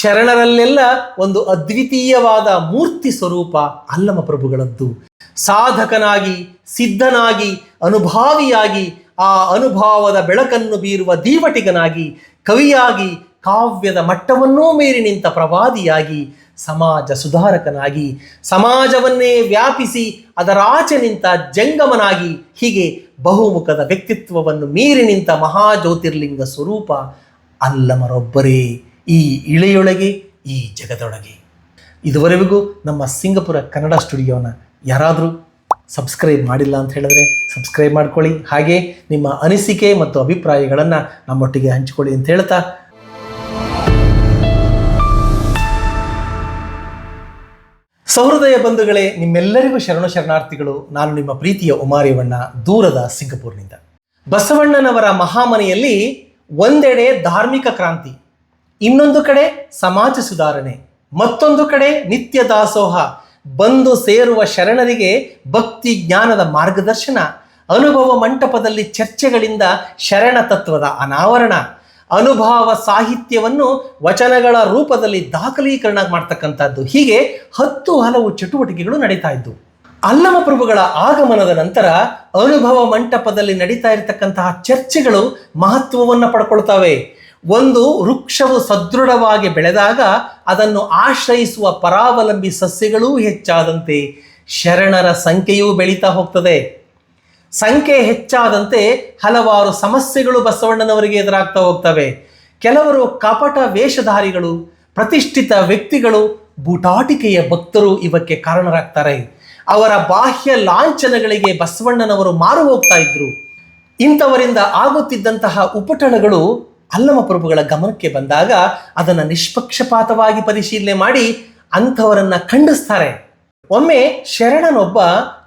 ಶರಣರಲ್ಲೆಲ್ಲ ಒಂದು ಅದ್ವಿತೀಯವಾದ ಮೂರ್ತಿ ಸ್ವರೂಪ ಅಲ್ಲಮ ಪ್ರಭುಗಳದ್ದು. ಸಾಧಕನಾಗಿ, ಸಿದ್ಧನಾಗಿ, ಅನುಭಾವಿಯಾಗಿ, ಆ ಅನುಭಾವದ ಬೆಳಕನ್ನು ಬೀರುವ ದೀವಟಿಗನಾಗಿ, ಕವಿಯಾಗಿ, ಕಾವ್ಯದ ಮಟ್ಟವನ್ನೂ ಮೀರಿ ನಿಂತ ಪ್ರವಾದಿಯಾಗಿ, ಸಮಾಜ ಸುಧಾರಕನಾಗಿ, ಸಮಾಜವನ್ನೇ ವ್ಯಾಪಿಸಿ ಅದರಾಚೆ ನಿಂತ ಜಂಗಮನಾಗಿ, ಹೀಗೆ ಬಹುಮುಖದ ವ್ಯಕ್ತಿತ್ವವನ್ನು ಮೀರಿ ನಿಂತ ಮಹಾಜ್ಯೋತಿರ್ಲಿಂಗ ಸ್ವರೂಪ ಅಲ್ಲಮರೊಬ್ಬರೇ. ಈ ಇಳೆಯೊಳಗೆ, ಈ ಜಗದೊಳಗೆ. ಇದುವರೆಗೂ ನಮ್ಮ ಸಿಂಗಪುರ ಕನ್ನಡ ಸ್ಟುಡಿಯೋನ ಯಾರಾದರೂ ಸಬ್ಸ್ಕ್ರೈಬ್ ಮಾಡಿಲ್ಲ ಅಂತ ಹೇಳಿದ್ರೆ ಸಬ್ಸ್ಕ್ರೈಬ್ ಮಾಡ್ಕೊಳ್ಳಿ. ಹಾಗೆ ನಿಮ್ಮ ಅನಿಸಿಕೆ ಮತ್ತು ಅಭಿಪ್ರಾಯಗಳನ್ನು ನಮ್ಮೊಟ್ಟಿಗೆ ಹಂಚಿಕೊಳ್ಳಿ ಅಂತ ಹೇಳ್ತಾ ಸಹೃದಯ ಬಂಧುಗಳೇ, ನಿಮ್ಮೆಲ್ಲರಿಗೂ ಶರಣ ಶರಣಾರ್ಥಿಗಳು. ನಾನು ನಿಮ್ಮ ಪ್ರೀತಿಯ ಉಮಾರಿಯವಣ್ಣ, ದೂರದ ಸಿಂಗಪುರ್ನಿಂದ. ಬಸವಣ್ಣನವರ ಮಹಾಮನೆಯಲ್ಲಿ ಒಂದೆಡೆ ಧಾರ್ಮಿಕ ಕ್ರಾಂತಿ. ಇನ್ನೊಂದು ಕಡೆ ಸಮಾಜ ಸುಧಾರಣೆ, ಮತ್ತೊಂದು ಕಡೆ ನಿತ್ಯ ದಾಸೋಹ, ಬಂದು ಸೇರುವ ಶರಣರಿಗೆ ಭಕ್ತಿ ಜ್ಞಾನದ ಮಾರ್ಗದರ್ಶನ, ಅನುಭವ ಮಂಟಪದಲ್ಲಿ ಚರ್ಚೆಗಳಿಂದ ಶರಣ ತತ್ವದ ಅನಾವರಣ, ಅನುಭವ ಸಾಹಿತ್ಯವನ್ನು ವಚನಗಳ ರೂಪದಲ್ಲಿ ದಾಖಲೀಕರಣ ಮಾಡ್ತಕ್ಕಂಥದ್ದು. ಹೀಗೆ ಹತ್ತು ಹಲವು ಚಟುವಟಿಕೆಗಳು ನಡೀತಾ ಇದ್ದವು ಅಲ್ಲಮ ಪ್ರಭುಗಳ ಆಗಮನದ ನಂತರ ಅನುಭವ ಮಂಟಪದಲ್ಲಿ ನಡೀತಾ ಇರತಕ್ಕಂತಹ ಚರ್ಚೆಗಳು ಮಹತ್ವವನ್ನು ಪಡ್ಕೊಳ್ತವೆ. ಒಂದು ವೃಕ್ಷವು ಸದೃಢವಾಗಿ ಬೆಳೆದಾಗ ಅದನ್ನು ಆಶ್ರಯಿಸುವ ಪರಾವಲಂಬಿ ಸಸ್ಯಗಳೂ ಹೆಚ್ಚಾದಂತೆ ಶರಣರ ಸಂಖ್ಯೆಯೂ ಬೆಳೀತಾ ಹೋಗ್ತದೆ. ಸಂಖ್ಯೆ ಹೆಚ್ಚಾದಂತೆ ಹಲವಾರು ಸಮಸ್ಯೆಗಳು ಬಸವಣ್ಣನವರಿಗೆ ಎದುರಾಗ್ತಾ ಹೋಗ್ತವೆ. ಕೆಲವರು ಕಪಟ ವೇಷಧಾರಿಗಳು, ಪ್ರತಿಷ್ಠಿತ ವ್ಯಕ್ತಿಗಳು, ಬೂಟಾಟಿಕೆಯ ಭಕ್ತರು ಇವಕ್ಕೆ ಕಾರಣರಾಗ್ತಾರೆ. ಅವರ ಬಾಹ್ಯ ಲಾಂಛನಗಳಿಗೆ ಬಸವಣ್ಣನವರು ಮಾರು ಹೋಗ್ತಾ ಇದ್ರು. ಇಂಥವರಿಂದ ಆಗುತ್ತಿದ್ದಂತಹ ಉಪಟಳಗಳು ಅಲ್ಲಮ ಪ್ರಭುಗಳ ಗಮನಕ್ಕೆ ಬಂದಾಗ ಅದನ್ನು ನಿಷ್ಪಕ್ಷಪಾತವಾಗಿ ಪರಿಶೀಲನೆ ಮಾಡಿ ಅಂಥವರನ್ನು ಖಂಡಿಸ್ತಾರೆ. ಒಮ್ಮೆ ಶರಣನೊಬ್ಬ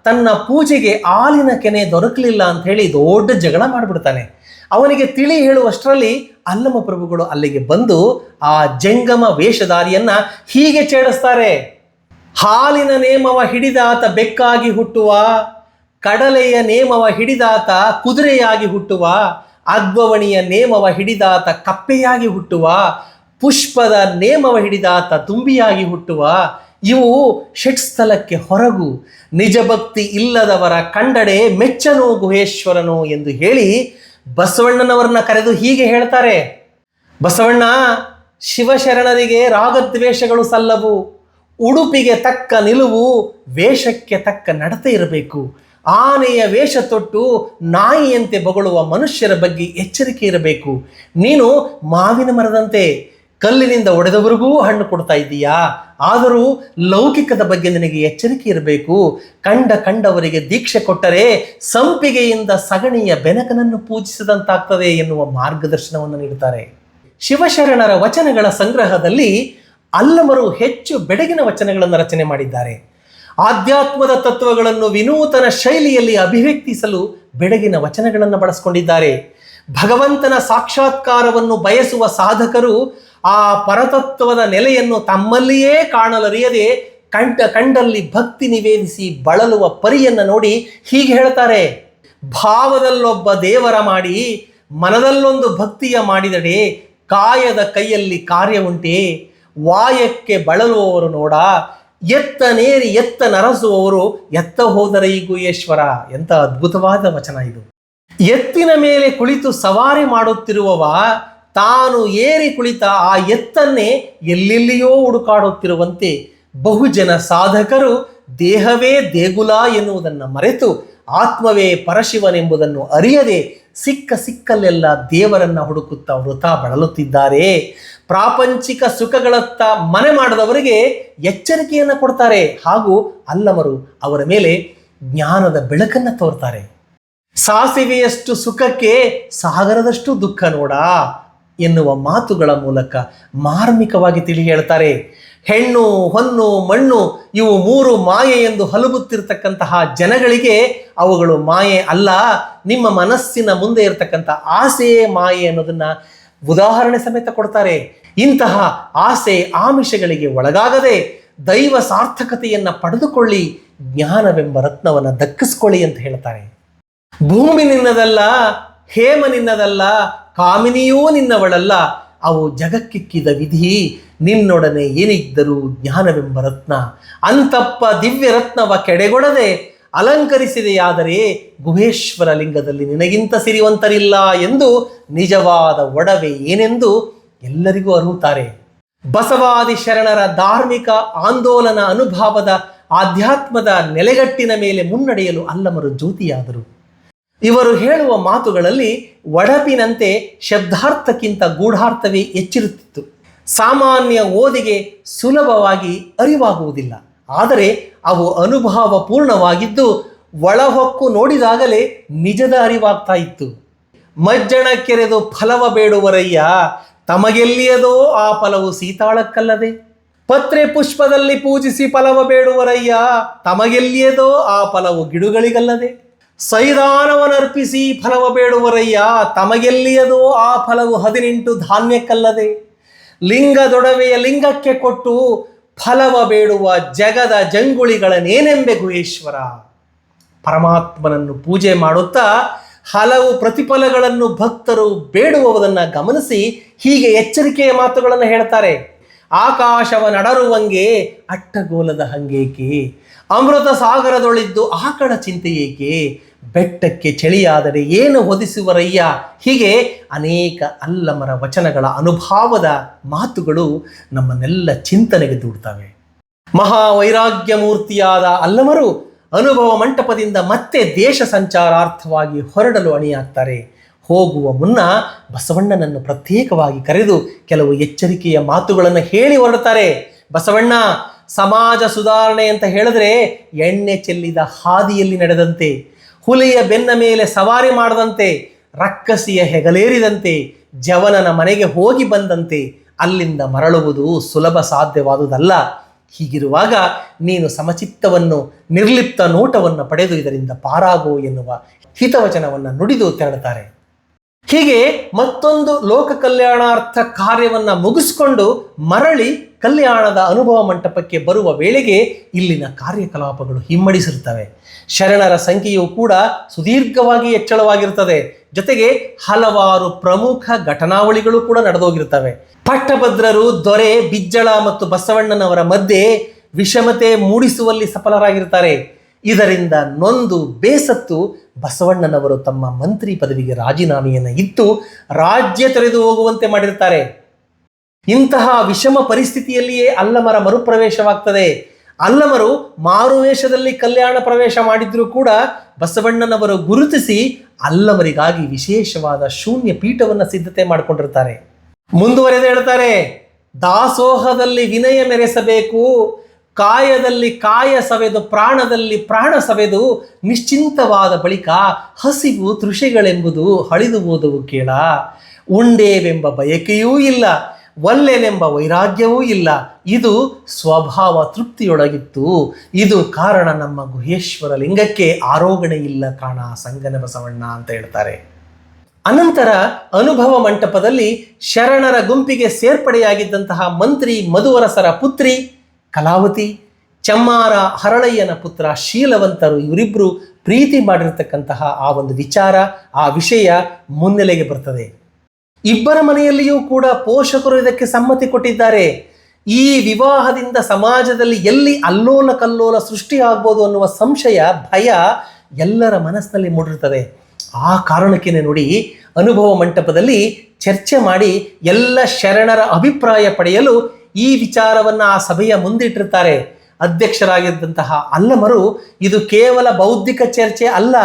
ತನ್ನ ಪೂಜೆಗೆ ಹಾಲಿನ ಕೆನೆ ದೊರಕಲಿಲ್ಲ ಅಂತ ಹೇಳಿ ದೊಡ್ಡ ಜಗಳ ಮಾಡಿಬಿಡ್ತಾನೆ. ಅವನಿಗೆ ತಿಳಿ ಹೇಳುವಷ್ಟರಲ್ಲಿ ಅಲ್ಲಮ ಪ್ರಭುಗಳು ಅಲ್ಲಿಗೆ ಬಂದು ಆ ಜಂಗಮ ವೇಷಧಾರಿಯನ್ನ ಹೀಗೆ ಚೇಡಿಸ್ತಾರೆ ಹಾಲಿನ ನೇಮವ ಹಿಡಿದಾತ ಬೆಕ್ಕಾಗಿ ಹುಟ್ಟುವ, ಕಡಲೆಯ ನೇಮವ ಹಿಡಿದಾತ ಕುದುರೆಯಾಗಿ ಹುಟ್ಟುವ ಅಗ್ವವಣಿಯ ನೇಮವ ಹಿಡಿದಾತ ಕಪ್ಪೆಯಾಗಿ ಹುಟ್ಟುವ, ಪುಷ್ಪದ ನೇಮವ ಹಿಡಿದಾತ ತುಂಬಿಯಾಗಿ ಹುಟ್ಟುವ, ಇವು ಷಟ್ಸ್ಥಲಕ್ಕೆ ಹೊರಗು ನಿಜ ಭಕ್ತಿ ಇಲ್ಲದವರ ಕಂಡಡೆ ಮೆಚ್ಚನು ಗುಹೇಶ್ವರನು ಎಂದು ಹೇಳಿ ಬಸವಣ್ಣನವರನ್ನ ಕರೆದು ಹೀಗೆ ಹೇಳ್ತಾರೆ. ಬಸವಣ್ಣ, ಶಿವಶರಣರಿಗೆ ರಾಗದ್ವೇಷಗಳು ಸಲ್ಲವು, ಉಡುಪಿಗೆ ತಕ್ಕ ನಿಲುವು, ವೇಷಕ್ಕೆ ತಕ್ಕ ನಡತೆ ಇರಬೇಕು. ಆನೆಯ ವೇಷ ತೊಟ್ಟು ನಾಯಿಯಂತೆ ಬೊಗಳುವ ಮನುಷ್ಯರ ಬಗ್ಗೆ ಎಚ್ಚರಿಕೆ ಇರಬೇಕು. ನೀನು ಮಾವಿನ ಮರದಂತೆ ಕಲ್ಲಿನಿಂದ ಒಡೆದವರಿಗೂ ಹಣ್ಣು ಕೊಡ್ತಾ ಇದ್ದೀಯಾ? ಆದರೂ ಲೌಕಿಕದ ಬಗ್ಗೆ ನಿನಗೆ ಎಚ್ಚರಿಕೆ ಇರಬೇಕು. ಕಂಡ ಕಂಡವರಿಗೆ ದೀಕ್ಷೆ ಕೊಟ್ಟರೆ ಸಂಪಿಗೆಯಿಂದ ಸಗಣಿಯ ಬೆನಕನನ್ನು ಪೂಜಿಸಿದಂತಾಗ್ತದೆ ಎನ್ನುವ ಮಾರ್ಗದರ್ಶನವನ್ನು ನೀಡುತ್ತಾರೆ. ಶಿವಶರಣರ ವಚನಗಳ ಸಂಗ್ರಹದಲ್ಲಿ ಅಲ್ಲಮರು ಹೆಚ್ಚು ಬೆಡಗಿನ ವಚನಗಳನ್ನು ರಚನೆ ಮಾಡಿದ್ದಾರೆ. ಆಧ್ಯಾತ್ಮದ ತತ್ವಗಳನ್ನು ವಿನೂತನ ಶೈಲಿಯಲ್ಲಿ ಅಭಿವ್ಯಕ್ತಿಸಲು ಬೆಡಗಿನ ವಚನಗಳನ್ನು ಬಳಸಿಕೊಂಡಿದ್ದಾರೆ. ಭಗವಂತನ ಸಾಕ್ಷಾತ್ಕಾರವನ್ನು ಬಯಸುವ ಸಾಧಕರು ಆ ಪರತತ್ವದ ನೆಲೆಯನ್ನು ತಮ್ಮಲ್ಲಿಯೇ ಕಾಣಲರಿಯದೆ ಕಂಡ ಕಂಡಲ್ಲಿ ಭಕ್ತಿ ನಿವೇದಿಸಿ ಬಳಲುವ ಪರಿಯನ್ನು ನೋಡಿ ಹೀಗೆ ಹೇಳ್ತಾರೆ. ಭಾವದಲ್ಲೊಬ್ಬ ದೇವರ ಮಾಡಿ ಮನದಲ್ಲೊಂದು ಭಕ್ತಿಯ ಮಾಡಿದಡೆ ಕಾಯದ ಕೈಯಲ್ಲಿ ಕಾರ್ಯ ಉಂಟೆ. ವಾಯಕ್ಕೆ ಬಳಲುವವರು ನೋಡ ಎತ್ತ ನೇರಿ ಎತ್ತ ನರಸುವವರು ಎತ್ತ ಹೋದರೆ ಈ ಗುಹೇಶ್ವರ ಎಂತ ಅದ್ಭುತವಾದ ವಚನ ಇದು. ಎತ್ತಿನ ಮೇಲೆ ಕುಳಿತು ಸವಾರಿ ಮಾಡುತ್ತಿರುವವ, ತಾನು ಏರಿ ಕುಳಿತ ಆ ಎತ್ತನ್ನೇ ಎಲ್ಲೆಲ್ಲಿಯೋ ಹುಡುಕಾಡುತ್ತಿರುವಂತೆ ಬಹುಜನ ಸಾಧಕರು, ದೇಹವೇ ದೇಗುಲ ಎನ್ನುವುದನ್ನು ಮರೆತು, ಆತ್ಮವೇ ಪರಶಿವನೆಂಬುದನ್ನು ಅರಿಯದೆ ಸಿಕ್ಕ ಸಿಕ್ಕಲ್ಲೆಲ್ಲ ದೇವರನ್ನ ಹುಡುಕುತ್ತಾ ವೃತ ಬಳಲುತ್ತಿದ್ದಾರೆ. ಪ್ರಾಪಂಚಿಕ ಸುಖಗಳತ್ತ ಮನೆ ಮಾಡದವರಿಗೆ ಎಚ್ಚರಿಕೆಯನ್ನು ಕೊಡ್ತಾರೆ. ಹಾಗೂ ಅಲ್ಲವರು ಅವರ ಮೇಲೆ ಜ್ಞಾನದ ಬೆಳಕನ್ನು ತೋರ್ತಾರೆ. ಸಾಸಿವೆಯಷ್ಟು ಸುಖಕ್ಕೆ ಸಾಗರದಷ್ಟು ದುಃಖ ನೋಡ ಎನ್ನುವ ಮಾತುಗಳ ಮೂಲಕ ಮಾರ್ಮಿಕವಾಗಿ ತಿಳಿ ಹೇಳ್ತಾರೆ. ಹೆಣ್ಣು, ಹೊನ್ನು, ಮಣ್ಣು ಇವು ಮೂರು ಮಾಯೆ ಎಂದು ಹಲಬುತ್ತಿರ್ತಕ್ಕಂತಹ ಜನಗಳಿಗೆ ಅವುಗಳು ಮಾಯೆ ಅಲ್ಲ. ನಿಮ್ಮ ಮನಸ್ಸಿನ ಮುಂದೆ ಇರತಕ್ಕಂಥ ಆಸೆಯೇ ಮಾಯೆ ಅನ್ನೋದನ್ನ ಉದಾಹರಣೆ ಸಮೇತ ಕೊಡ್ತಾರೆ. ಇಂತಹ ಆಸೆ ಆಮಿಷಗಳಿಗೆ ಒಳಗಾಗದೆ ದೈವ ಸಾರ್ಥಕತೆಯನ್ನ ಪಡೆದುಕೊಳ್ಳಿ, ಜ್ಞಾನವೆಂಬ ರತ್ನವನ್ನು ದಕ್ಕಿಸ್ಕೊಳ್ಳಿ ಅಂತ ಹೇಳ್ತಾರೆ. ಭೂಮಿ ನಿನ್ನದಲ್ಲ, ಹೇಮ ನಿನ್ನದಲ್ಲ, ಕಾಮಿನಿಯೂ ನಿನ್ನವಳಲ್ಲ, ಅವು ಜಗಕ್ಕಿಕ್ಕಿದ ವಿಧಿ, ನಿನ್ನೊಡನೆ ಏನಿದ್ದರೂ ಜ್ಞಾನವೆಂಬ ರತ್ನ. ಅಂತಪ್ಪ ದಿವ್ಯ ರತ್ನವ ಕೆಡೆಗೊಡದೆ ಅಲಂಕರಿಸಿದೆಯಾದರೆ ಗುಹೇಶ್ವರ ಲಿಂಗದಲ್ಲಿ ನಿನಗಿಂತ ಸಿರಿವಂತರಿಲ್ಲ ಎಂದು ನಿಜವಾದ ಒಡವೆ ಏನೆಂದು ಎಲ್ಲರಿಗೂ ಅರಿಯುತ್ತಾರೆ ಬಸವಾದಿ ಶರಣರ ಧಾರ್ಮಿಕ ಆಂದೋಲನ ಅನುಭವದ ಆಧ್ಯಾತ್ಮದ ನೆಲೆಗಟ್ಟಿನ ಮೇಲೆ ಮುನ್ನಡೆಯಲು ಅಲ್ಲಮರು ಜ್ಯೋತಿಯಾದರು. ಇವರು ಹೇಳುವ ಮಾತುಗಳಲ್ಲಿ ಒಡಪಿನಂತೆ ಶಬ್ದಾರ್ಥಕ್ಕಿಂತ ಗೂಢಾರ್ಥವೇ ಹೆಚ್ಚಿರುತ್ತಿತ್ತು. ಸಾಮಾನ್ಯ ಓದಿಗೆ ಸುಲಭವಾಗಿ ಅರಿವಾಗುವುದಿಲ್ಲ. ಆದರೆ ಅವು ಅನುಭವ ಪೂರ್ಣವಾಗಿದ್ದು ಒಳಹೊಕ್ಕು ನೋಡಿದಾಗಲೇ ನಿಜದ ಅರಿವಾಗ್ತಾ ಇತ್ತು. ಮಜ್ಜಣ ಕೆರೆದು ಫಲವ ಬೇಡುವರಯ್ಯ, ತಮಗೆಲ್ಲಿಯದೋ ಆ ಫಲವು ಸೀತಾಳಕ್ಕಲ್ಲದೆ. ಪತ್ರೆ ಪುಷ್ಪದಲ್ಲಿ ಪೂಜಿಸಿ ಫಲವ ಬೇಡುವರಯ್ಯ, ತಮಗೆಲ್ಲಿಯದೋ ಆ ಫಲವು ಗಿಡುಗಳಿಗಲ್ಲದೆ. ಸೈದಾನವನರ್ಪಿಸಿ ಫಲವ ಬೇಡುವರಯ್ಯ, ತಮಗೆಲ್ಲಿಯದೋ ಆ ಫಲವು ಹದಿನೆಂಟು ಧಾನ್ಯಕ್ಕಲ್ಲದೆ. ಲಿಂಗದೊಡವೆಯ ಲಿಂಗಕ್ಕೆ ಕೊಟ್ಟು ಫಲವ ಬೇಡುವ ಜಗದ ಜಂಗುಳಿಗಳನ್ನೇನೆಂಬೆ ಗುಹೇಶ್ವರ ಪರಮಾತ್ಮನನ್ನು ಪೂಜೆ ಮಾಡುತ್ತಾ ಹಲವು ಪ್ರತಿಫಲಗಳನ್ನು ಭಕ್ತರು ಬೇಡುವುದನ್ನು ಗಮನಿಸಿ ಹೀಗೆ ಎಚ್ಚರಿಕೆಯ ಮಾತುಗಳನ್ನು ಹೇಳ್ತಾರೆ ಆಕಾಶವ ನಡರುವಂಗೆ ಅಟ್ಟಗೋಲದ ಹಂಗೇಕೆ? ಅಮೃತ ಸಾಗರದೊಳಿದ್ದು ಆಕಳ ಚಿಂತೆ ಏಕೆ ಬೆಟ್ಟಕ್ಕೆ ಚಳಿಯಾದರೆ ಏನು ಹೊದಿಸುವರಯ್ಯ? ಹೀಗೆ ಅನೇಕ ಅಲ್ಲಮರ ವಚನಗಳ ಅನುಭಾವದ ಮಾತುಗಳು ನಮ್ಮನ್ನೆಲ್ಲ ಚಿಂತನೆಗೆ ದೂಡ್ತವೆ. ಮಹಾವೈರಾಗ್ಯ ಮೂರ್ತಿಯಾದ ಅಲ್ಲಮರು ಅನುಭವ ಮಂಟಪದಿಂದ ಮತ್ತೆ ದೇಶ ಸಂಚಾರಾರ್ಥವಾಗಿ ಹೊರಡಲು ಅಣಿಯಾಗ್ತಾರೆ. ಹೋಗುವ ಮುನ್ನ ಬಸವಣ್ಣನನ್ನು ಪ್ರತ್ಯೇಕವಾಗಿ ಕರೆದು ಕೆಲವು ಎಚ್ಚರಿಕೆಯ ಮಾತುಗಳನ್ನು ಹೇಳಿ ಹೊರಡ್ತಾರೆ. ಬಸವಣ್ಣ, ಸಮಾಜ ಸುಧಾರಣೆ ಅಂತ ಹೇಳಿದ್ರೆ ಎಣ್ಣೆ ಚೆಲ್ಲಿದ ಹಾದಿಯಲ್ಲಿ ನಡೆದಂತೆ. ಹುಲಿಯ ಬೆನ್ನ ಮೇಲೆ ಸವಾರಿ ಮಾಡದಂತೆ, ರಕ್ಕಸಿಯ ಹೆಗಲೇರಿದಂತೆ, ಜವನನ ಮನೆಗೆ ಹೋಗಿ ಬಂದಂತೆ ಅಲ್ಲಿಂದ ಮರಳುವುದು ಸುಲಭ ಸಾಧ್ಯವಾದುದಲ್ಲ. ಹೀಗಿರುವಾಗ ನೀನು ಸಮಚಿತ್ತವನ್ನು, ನಿರ್ಲಿಪ್ತ ನೋಟವನ್ನು ಪಡೆದು ಇದರಿಂದ ಪಾರಾಗು ಎನ್ನುವ ಹಿತವಚನವನ್ನು ನುಡಿದು ತೆರಳುತ್ತಾರೆ. ಹೀಗೆ ಮತ್ತೊಂದು ಲೋಕ ಕಲ್ಯಾಣಾರ್ಥ ಕಾರ್ಯವನ್ನು ಮುಗಿಸಿಕೊಂಡು ಮರಳಿ ಕಲ್ಯಾಣದ ಅನುಭವ ಮಂಟಪಕ್ಕೆ ಬರುವ ವೇಳೆಗೆ ಇಲ್ಲಿನ ಕಾರ್ಯಕಲಾಪಗಳು ಹಿಮ್ಮಡಿಸಿರ್ತವೆ ಶರಣರ ಸಂಖ್ಯೆಯು ಕೂಡ ಸುದೀರ್ಘವಾಗಿ ಹೆಚ್ಚಳವಾಗಿರುತ್ತದೆ ಜೊತೆಗೆ ಹಲವಾರು ಪ್ರಮುಖ ಘಟನಾವಳಿಗಳು ಕೂಡ ನಡೆದೋಗಿರ್ತವೆ ಪಟ್ಟಭದ್ರರು, ದೊರೆ, ಬಿಜ್ಜಳ ಮತ್ತು ಬಸವಣ್ಣನವರ ಮಧ್ಯೆ ವಿಷಮತೆ ಮೂಡಿಸುವಲ್ಲಿ ಸಫಲರಾಗಿರ್ತಾರೆ ಇದರಿಂದ ನೊಂದು ಬೇಸತ್ತು ಬಸವಣ್ಣನವರು ತಮ್ಮ ಮಂತ್ರಿ ಪದವಿಗೆ ರಾಜೀನಾಮೆಯನ್ನು ಇತ್ತು ರಾಜ್ಯ ತೊರೆದು ಹೋಗುವಂತೆ ಮಾಡಿರ್ತಾರೆ ಇಂತಹ ವಿಷಮ ಪರಿಸ್ಥಿತಿಯಲ್ಲಿಯೇ ಅಲ್ಲಮರ ಮರುಪ್ರವೇಶವಾಗ್ತದೆ. ಅಲ್ಲಮರು ಮಾರುವೇಷದಲ್ಲಿ ಕಲ್ಯಾಣ ಪ್ರವೇಶ ಮಾಡಿದ್ರೂ ಕೂಡ ಬಸವಣ್ಣನವರು ಗುರುತಿಸಿ ಅಲ್ಲಮರಿಗಾಗಿ ವಿಶೇಷವಾದ ಶೂನ್ಯ ಪೀಠವನ್ನು ಸಿದ್ಧತೆ ಮಾಡಿಕೊಂಡಿರ್ತಾರೆ ಮುಂದುವರೆದು ಹೇಳ್ತಾರೆ, ದಾಸೋಹದಲ್ಲಿ ವಿನಯ ಮೆರೆಸಬೇಕು ಕಾಯದಲ್ಲಿ ಕಾಯ ಸವೆದು, ಪ್ರಾಣದಲ್ಲಿ ಪ್ರಾಣ ಸವೆದು, ನಿಶ್ಚಿಂತವಾದ ಬಳಿಕ ಹಸಿವು ತೃಷಿಗಳೆಂಬುದು ಹಳಿದು ಹೋದವು ಕೇಳ. ಉಂಡೇವೆಂಬ ಬಯಕೆಯೂ ಇಲ್ಲ ಒಲ್ಲೆನೆಂಬ ವೈರಾಗ್ಯವೂ ಇಲ್ಲ. ಇದು ಸ್ವಭಾವ ತೃಪ್ತಿಯೊಳಗಿತ್ತು. ಇದು ಕಾರಣ ನಮ್ಮ ಗುಹೇಶ್ವರ ಲಿಂಗಕ್ಕೆ ಆರೋಗಣೆ ಇಲ್ಲ ಕಾಣ ಸಂಗನ ಬಸವಣ್ಣ ಅಂತ ಹೇಳ್ತಾರೆ. ಅನಂತರ ಅನುಭವ ಮಂಟಪದಲ್ಲಿ ಶರಣರ ಗುಂಪಿಗೆ ಸೇರ್ಪಡೆಯಾಗಿದ್ದಂತಹ ಮಂತ್ರಿ ಮಧುವರಸರ ಪುತ್ರಿ ಕಲಾವತಿ, ಚಮ್ಮಾರ, ಹರಳಯ್ಯನ ಪುತ್ರ, ಶೀಲವಂತರು ಇವರಿಬ್ಬರು ಪ್ರೀತಿ ಮಾಡಿರ್ತಕ್ಕಂತಹ ಆ ಒಂದು ವಿಚಾರ, ಆ ವಿಷಯ ಮುನ್ನೆಲೆಗೆ ಬರ್ತದೆ. ಇಬ್ಬರ ಮನೆಯಲ್ಲಿಯೂ ಕೂಡ ಪೋಷಕರು ಇದಕ್ಕೆ ಸಮ್ಮತಿ ಕೊಟ್ಟಿದ್ದಾರೆ. ಈ ವಿವಾಹದಿಂದ ಸಮಾಜದಲ್ಲಿ ಎಲ್ಲಿ ಅಲ್ಲೋಲ ಕಲ್ಲೋಲ ಸೃಷ್ಟಿಯಾಗ್ಬೋದು ಅನ್ನುವ ಸಂಶಯ, ಭಯ ಎಲ್ಲರ ಮನಸ್ಸಿನಲ್ಲಿ ಮೂಡಿರ್ತದೆ ಆ ಕಾರಣಕ್ಕೇನೆ ನೋಡಿ ಅನುಭವ ಮಂಟಪದಲ್ಲಿ ಚರ್ಚೆ ಮಾಡಿ ಎಲ್ಲ ಶರಣರ ಅಭಿಪ್ರಾಯ ಪಡೆಯಲು ಈ ವಿಚಾರವನ್ನ ಆ ಸಭೆಯ ಮುಂದಿಟ್ಟಿರ್ತಾರೆ ಅಧ್ಯಕ್ಷರಾಗಿದ್ದಂತಹ ಅಲ್ಲಮರು. ಇದು ಕೇವಲ ಬೌದ್ಧಿಕ ಚರ್ಚೆ ಅಲ್ಲ,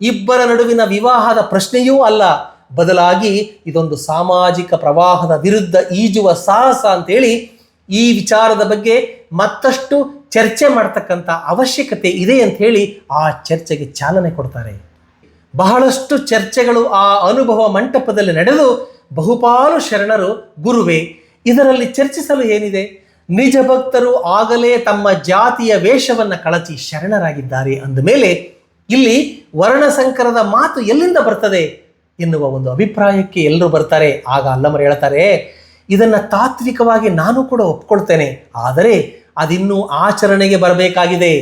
ಇಬ್ಬರ ನಡುವಿನ ವಿವಾಹದ ಪ್ರಶ್ನೆಯೂ ಅಲ್ಲ. ಬದಲಾಗಿ ಇದೊಂದು ಸಾಮಾಜಿಕ ಪ್ರವಾಹದ ವಿರುದ್ಧ ಈಜುವ ಸಾಹಸ ಅಂತೇಳಿ ಈ ವಿಚಾರದ ಬಗ್ಗೆ ಮತ್ತಷ್ಟು ಚರ್ಚೆ ಮಾಡ್ತಕ್ಕಂಥ ಅವಶ್ಯಕತೆ ಇದೆ ಅಂತ ಹೇಳಿ ಆ ಚರ್ಚೆಗೆ ಚಾಲನೆ ಕೊಡ್ತಾರೆ. ಬಹಳಷ್ಟು ಚರ್ಚೆಗಳು ಆ ಅನುಭವ ಮಂಟಪದಲ್ಲಿ ನಡೆದು ಬಹುಪಾಲು ಶರಣರು ಗುರುವೇ ಇದರಲ್ಲಿ ಚರ್ಚಿಸಲು ಏನಿದೆ? ನಿಜ ಭಕ್ತರು ಆಗಲೇ ತಮ್ಮ ಜಾತಿಯ ವೇಷವನ್ನು ಕಳಚಿ ಶರಣರಾಗಿದ್ದಾರೆ ಅಂದ ಮೇಲೆ ಇಲ್ಲಿ ವರ್ಣಸಂಕರದ ಮಾತು ಎಲ್ಲಿಂದ ಬರ್ತದೆ ಎನ್ನುವ ಒಂದು ಅಭಿಪ್ರಾಯಕ್ಕೆ ಎಲ್ಲರೂ ಬರ್ತಾರೆ. ಆಗ ಅಲ್ಲಮರು ಹೇಳ್ತಾರೆ, ಇದನ್ನು ತಾತ್ವಿಕವಾಗಿ ನಾನು ಕೂಡ ಒಪ್ಕೊಳ್ತೇನೆ, ಆದರೆ ಅದಿನ್ನೂ ಆಚರಣೆಗೆ ಬರಬೇಕಾಗಿದೆ.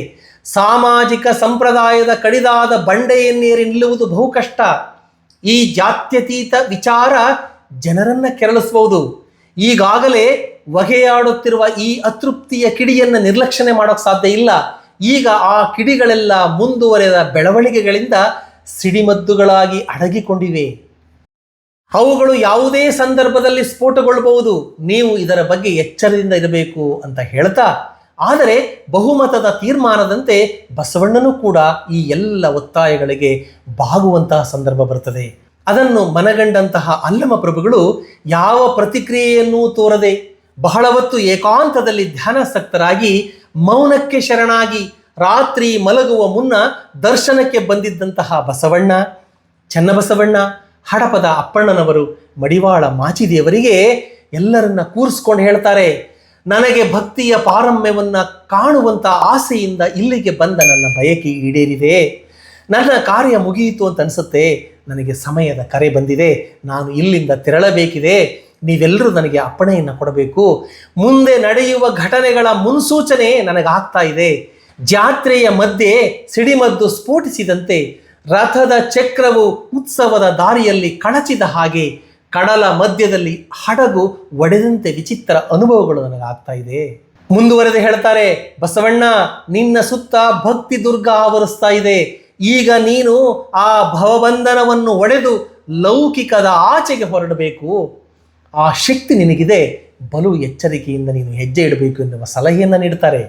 ಸಾಮಾಜಿಕ ಸಂಪ್ರದಾಯದ ಕಡಿದಾದ ಬಂಡೆಯನ್ನೇರಿ ನಿಲ್ಲುವುದು ಬಹು ಕಷ್ಟ. ಈ ಜಾತ್ಯತೀತ ವಿಚಾರ ಜನರನ್ನ ಕೆರಳಿಸಬಹುದು. ಈಗಾಗಲೇ ಹೊಗೆಯಾಡುತ್ತಿರುವ ಈ ಅತೃಪ್ತಿಯ ಕಿಡಿಯನ್ನು ನಿರ್ಲಕ್ಷಣೆ ಮಾಡೋಕೆ ಸಾಧ್ಯ ಇಲ್ಲ. ಈಗ ಆ ಕಿಡಿಗಳೆಲ್ಲ ಮುಂದುವರೆದ ಬೆಳವಣಿಗೆಗಳಿಂದ ಸಿಡಿಮದ್ದುಗಳಾಗಿ ಅಡಗಿಕೊಂಡಿವೆ. ಅವುಗಳು ಯಾವುದೇ ಸಂದರ್ಭದಲ್ಲಿ ಸ್ಫೋಟಗೊಳ್ಳಬಹುದು. ನೀವು ಇದರ ಬಗ್ಗೆ ಎಚ್ಚರದಿಂದ ಇರಬೇಕು ಅಂತ ಹೇಳ್ತಾ, ಆದರೆ ಬಹುಮತದ ತೀರ್ಮಾನದಂತೆ ಬಸವಣ್ಣನೂ ಕೂಡ ಈ ಎಲ್ಲ ಒತ್ತಾಯಗಳಿಗೆ ಬಾಗುವಂತಹ ಸಂದರ್ಭ ಬರುತ್ತದೆ. ಅದನ್ನು ಮನಗಂಡಂತಹ ಅಲ್ಲಮ ಪ್ರಭುಗಳು ಯಾವ ಪ್ರತಿಕ್ರಿಯೆಯನ್ನೂ ತೋರದೆ ಬಹಳ ಹೊತ್ತು ಏಕಾಂತದಲ್ಲಿ ಧ್ಯಾನಾಸಕ್ತರಾಗಿ ಮೌನಕ್ಕೆ ಶರಣಾಗಿ ರಾತ್ರಿ ಮಲಗುವ ಮುನ್ನ ದರ್ಶನಕ್ಕೆ ಬಂದಿದ್ದಂತಹ ಬಸವಣ್ಣ, ಚನ್ನಬಸವಣ್ಣ, ಹಡಪದ ಅಪ್ಪಣ್ಣನವರು, ಮಡಿವಾಳ ಮಾಚಿದೇವರಿಗೆ ಎಲ್ಲರನ್ನ ಕೂರಿಸ್ಕೊಂಡು ಹೇಳ್ತಾರೆ, ನನಗೆ ಭಕ್ತಿಯ ಪಾರಮ್ಯವನ್ನು ಕಾಣುವಂತ ಆಸೆಯಿಂದ ಇಲ್ಲಿಗೆ ಬಂದ ನನ್ನ ಬಯಕೆ ಈಡೇರಿದೆ. ನನ್ನ ಕಾರ್ಯ ಮುಗಿಯಿತು ಅಂತ ಅನಿಸುತ್ತೆ. ನನಗೆ ಸಮಯದ ಕರೆ ಬಂದಿದೆ, ನಾನು ಇಲ್ಲಿಂದ ತೆರಳಬೇಕಿದೆ, ನೀವೆಲ್ಲರೂ ನನಗೆ ಅಪ್ಪಣೆಯನ್ನು ಕೊಡಬೇಕು. ಮುಂದೆ ನಡೆಯುವ ಘಟನೆಗಳ ಮುನ್ಸೂಚನೆ ನನಗಾಗ್ತಾ ಇದೆ. ಜಾತ್ರೆಯ ಮಧ್ಯೆ ಸಿಡಿಮದ್ದು ಸ್ಫೋಟಿಸಿದಂತೆ ರಥದ ಚಕ್ರವು ಉತ್ಸವದ ದಾರಿಯಲ್ಲಿ ಕಳಚಿದ ಹಾಗೆ ಕಡಲ ಮಧ್ಯದಲ್ಲಿ ಹಡಗು ಒಡೆದಂತೆ ವಿಚಿತ್ರ ಅನುಭವಗಳು ನನಗಾಗ್ತಾ ಇದೆ. ಮುಂದುವರೆದು ಹೇಳ್ತಾರೆ, ಬಸವಣ್ಣ, ನಿನ್ನ ಸುತ್ತ ಭಕ್ತಿ ದುರ್ಗ ಆವರಿಸ್ತಾ ಇದೆ. ಈಗ ನೀನು ಆ ಭವಬಂಧನವನ್ನು ಒಡೆದು ಲೌಕಿಕದ ಆಚೆಗೆ ಹೊರಡಬೇಕು. ಆ ಶಕ್ತಿ ನಿನಗಿದೆ. ಬಲು ಎಚ್ಚರಿಕೆಯಿಂದ ನೀನು ಹೆಜ್ಜೆ ಇಡಬೇಕು ಎನ್ನುವ ಸಲಹೆಯನ್ನು ನೀಡ್ತಾರೆ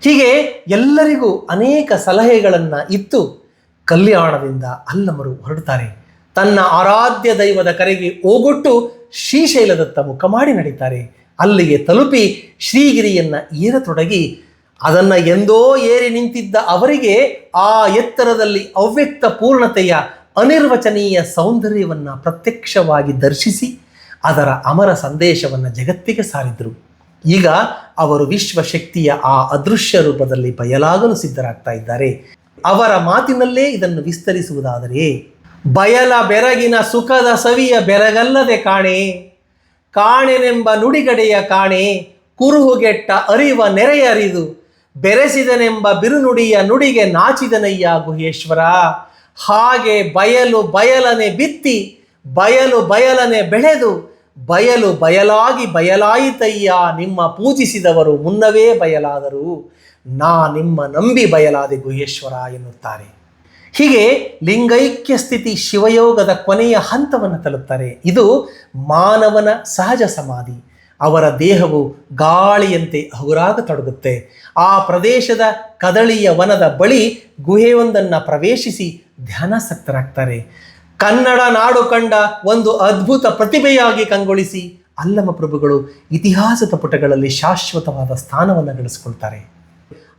ಹೀಗೆ ಎಲ್ಲರಿಗೂ ಅನೇಕ ಸಲಹೆಗಳನ್ನು ಇತ್ತು. ಕಲ್ಯಾಣದಿಂದ ಅಲ್ಲಮರು ಹೊರಡ್ತಾರೆ ತನ್ನ ಆರಾಧ್ಯ ದೈವದ ಕರೆಗೆ ಓಗೊಟ್ಟು ಶ್ರೀಶೈಲದತ್ತ ಮುಖ ಮಾಡಿ ನಡೀತಾರೆ ಅಲ್ಲಿಗೆ ತಲುಪಿ ಶ್ರೀಗಿರಿಯನ್ನು ಏರತೊಡಗಿ ಅದನ್ನು ಎಂದೋ ಏರಿ ನಿಂತಿದ್ದ ಅವರಿಗೆ ಆ ಎತ್ತರದಲ್ಲಿ ಅವ್ಯಕ್ತ ಪೂರ್ಣತೆಯ ಅನಿರ್ವಚನೀಯ ಸೌಂದರ್ಯವನ್ನು ಪ್ರತ್ಯಕ್ಷವಾಗಿ ದರ್ಶಿಸಿ ಅದರ ಅಮರ ಸಂದೇಶವನ್ನು ಜಗತ್ತಿಗೆ ಸಾರಿದರು. ಈಗ ಅವರು ವಿಶ್ವಶಕ್ತಿಯ ಆ ಅದೃಶ್ಯ ರೂಪದಲ್ಲಿ ಬಯಲಾಗಲು ಸಿದ್ಧರಾಗ್ತಾ ಇದ್ದಾರೆ. ಅವರ ಮಾತಿನಲ್ಲೇ ಇದನ್ನು ವಿಸ್ತರಿಸುವುದಾದರೆ, ಬಯಲ ಬೆರಗಿನ ಸುಖದ ಸವಿಯ ಬೆರಗಲ್ಲದೆ ಕಾಣೆ, ಕಾಣೆನೆಂಬ ನುಡಿಗಡೆಯ ಕಾಣೆ, ಕುರುಹುಗೆಟ್ಟ ಅರಿವ ನೆರೆಯರಿದು ಬೆರೆಸಿದನೆಂಬ ಬಿರುನುಡಿಯ ನುಡಿಗೆ ನಾಚಿದನಯ್ಯ ಗುಹೇಶ್ವರ ಹಾಗೆ ಬಯಲು ಬಯಲನೆ ಬಿತ್ತಿ, ಬಯಲು ಬಯಲನೆ ಬೆಳೆದು, ಬಯಲು ಬಯಲಾಗಿ ಬಯಲಾಯಿತಯ್ಯ, ನಿಮ್ಮ ಪೂಜಿಸಿದವರು ಮುನ್ನವೇ ಬಯಲಾದರು. ನಾ ನಿಮ್ಮ ನಂಬಿ ಬಯಲಾದೆ ಗುಹೇಶ್ವರ ಎನ್ನುತ್ತಾರೆ. ಹೀಗೆ ಲಿಂಗೈಕ್ಯ ಸ್ಥಿತಿ ಶಿವಯೋಗದ ಕೊನೆಯ ಹಂತವನ್ನು ತಲುಪ್ತಾರೆ. ಇದು ಮಾನವನ ಸಹಜ ಸಮಾಧಿ. ಅವರ ದೇಹವು ಗಾಳಿಯಂತೆ ಹಗುರಾಗ ತೊಡಗುತ್ತೆ. ಆ ಪ್ರದೇಶದ ಕದಳಿಯ ವನದ ಬಳಿ ಗುಹೆಯೊಂದನ್ನು ಪ್ರವೇಶಿಸಿ ಧ್ಯಾನಾಸಕ್ತರಾಗ್ತಾರೆ. ಕನ್ನಡ ನಾಡು ಕಂಡ ಒಂದು ಅದ್ಭುತ ಪ್ರತಿಭೆಯಾಗಿ ಕಂಗೊಳಿಸಿ ಅಲ್ಲಮ ಪ್ರಭುಗಳು ಇತಿಹಾಸದ ಪುಟಗಳಲ್ಲಿ ಶಾಶ್ವತವಾದ ಸ್ಥಾನವನ್ನು ಗಳಿಸ್ಕೊಳ್ತಾರೆ.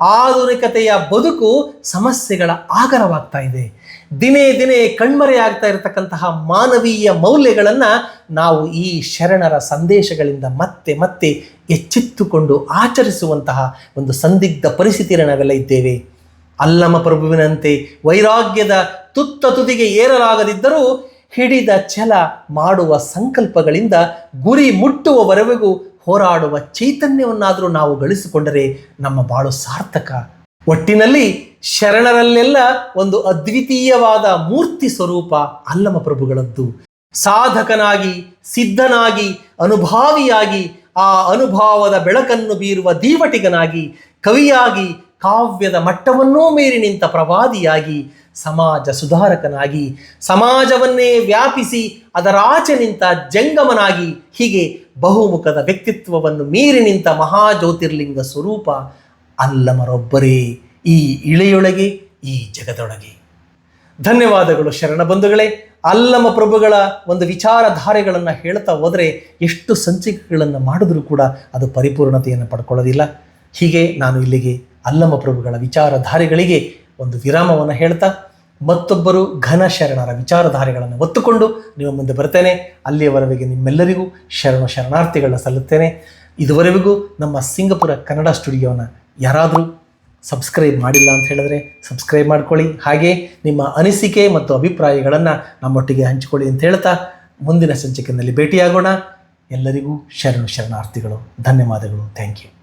ಆಧುನಿಕತೆಯ ಬದುಕು ಸಮಸ್ಯೆಗಳ ಆಗರವಾಗ್ತಾ ಇದೆ. ದಿನೇ ದಿನೇ ಕಣ್ಮರೆಯಾಗ್ತಾ ಇರತಕ್ಕಂತಹ ಮಾನವೀಯ ಮೌಲ್ಯಗಳನ್ನು ನಾವು ಈ ಶರಣರ ಸಂದೇಶಗಳಿಂದ ಮತ್ತೆ ಮತ್ತೆ ಎಚ್ಚೆತ್ತುಕೊಂಡು ಆಚರಿಸುವಂತಹ ಒಂದು ಸಂದಿಗ್ಧ ಪರಿಸ್ಥಿತಿಯಲ್ಲಿ ನಾವೆಲ್ಲ ಇದ್ದೇವೆ. ಅಲ್ಲಮ ಪ್ರಭುವಿನಂತೆ ವೈರಾಗ್ಯದ ತುತ್ತ ತುದಿಗೆ ಏರಲಾಗದಿದ್ದರೂ ಹಿಡಿದ ಛಲ ಮಾಡುವ ಸಂಕಲ್ಪಗಳಿಂದ ಗುರಿ ಮುಟ್ಟುವವರೆಗೂ ಹೋರಾಡುವ ಚೈತನ್ಯವನ್ನಾದರೂ ನಾವು ಗಳಿಸಿಕೊಂಡರೆ ನಮ್ಮ ಬಾಳು ಸಾರ್ಥಕ. ಒಟ್ಟಿನಲ್ಲಿ ಶರಣರಲ್ಲೆಲ್ಲ ಒಂದು ಅದ್ವಿತೀಯವಾದ ಮೂರ್ತಿ ಸ್ವರೂಪ ಅಲ್ಲಮ ಪ್ರಭುಗಳದ್ದು. ಸಾಧಕನಾಗಿ, ಸಿದ್ಧನಾಗಿ, ಅನುಭಾವಿಯಾಗಿ, ಆ ಅನುಭಾವದ ಬೆಳಕನ್ನು ಬೀರುವ ದೀವಟಿಗನಾಗಿ, ಕವಿಯಾಗಿ ಕಾವ್ಯದ ಮಟ್ಟವನ್ನೂ ಮೀರಿ ನಿಂತ ಪ್ರವಾದಿಯಾಗಿ, ಸಮಾಜ ಸುಧಾರಕನಾಗಿ, ಸಮಾಜವನ್ನೇ ವ್ಯಾಪಿಸಿ ಅದರಾಚೆ ನಿಂತ ಜಂಗಮನಾಗಿ, ಹೀಗೆ ಬಹುಮುಖದ ವ್ಯಕ್ತಿತ್ವವನ್ನು ಮೀರಿ ನಿಂತ ಮಹಾಜ್ಯೋತಿರ್ಲಿಂಗ ಸ್ವರೂಪ ಅಲ್ಲಮರೊಬ್ಬರೇ ಈ ಇಳೆಯೊಳಗೆ, ಈ ಜಗದೊಳಗೆ. ಧನ್ಯವಾದಗಳು ಶರಣ ಬಂಧುಗಳೇ. ಅಲ್ಲಮ ಪ್ರಭುಗಳ ಒಂದು ವಿಚಾರಧಾರೆಗಳನ್ನು ಹೇಳ್ತಾ ಹೋದರೆ ಎಷ್ಟು ಸಂಚಿಕೆಗಳನ್ನು ಮಾಡಿದ್ರೂ ಕೂಡ ಅದು ಪರಿಪೂರ್ಣತೆಯನ್ನು ಪಡ್ಕೊಳ್ಳೋದಿಲ್ಲ. ಹೀಗೆ ನಾನು ಇಲ್ಲಿಗೆ ಅಲ್ಲಮ ಪ್ರಭುಗಳ ವಿಚಾರಧಾರೆಗಳಿಗೆ ಒಂದು ವಿರಾಮವನ್ನು ಹೇಳ್ತಾ ಮತ್ತೊಬ್ಬರು ಘನ ಶರಣರ ವಿಚಾರಧಾರೆಗಳನ್ನು ಒತ್ತುಕೊಂಡು ನಿಮ್ಮ ಮುಂದೆ ಬರ್ತೇನೆ. ಅಲ್ಲಿಯವರೆಗೆ ನಿಮ್ಮೆಲ್ಲರಿಗೂ ಶರಣ ಶರಣಾರ್ಥಿಗಳನ್ನ ಸಲ್ಲುತ್ತೇನೆ. ಇದುವರೆಗೂ ನಮ್ಮ ಸಿಂಗಪುರ ಕನ್ನಡ ಸ್ಟುಡಿಯೋನ ಯಾರಾದರೂ ಸಬ್ಸ್ಕ್ರೈಬ್ ಮಾಡಿಲ್ಲ ಅಂತ ಹೇಳಿದ್ರೆ ಸಬ್ಸ್ಕ್ರೈಬ್ ಮಾಡ್ಕೊಳ್ಳಿ. ಹಾಗೆ ನಿಮ್ಮ ಅನಿಸಿಕೆ ಮತ್ತು ಅಭಿಪ್ರಾಯಗಳನ್ನು ನಮ್ಮೊಟ್ಟಿಗೆ ಹಂಚಿಕೊಳ್ಳಿ ಅಂತ ಹೇಳ್ತಾ ಮುಂದಿನ ಸಂಚಿಕೆಯಲ್ಲಿ ಭೇಟಿಯಾಗೋಣ. ಎಲ್ಲರಿಗೂ ಶರಣ ಶರಣಾರ್ಥಿಗಳು, ಧನ್ಯವಾದಗಳು. Thank you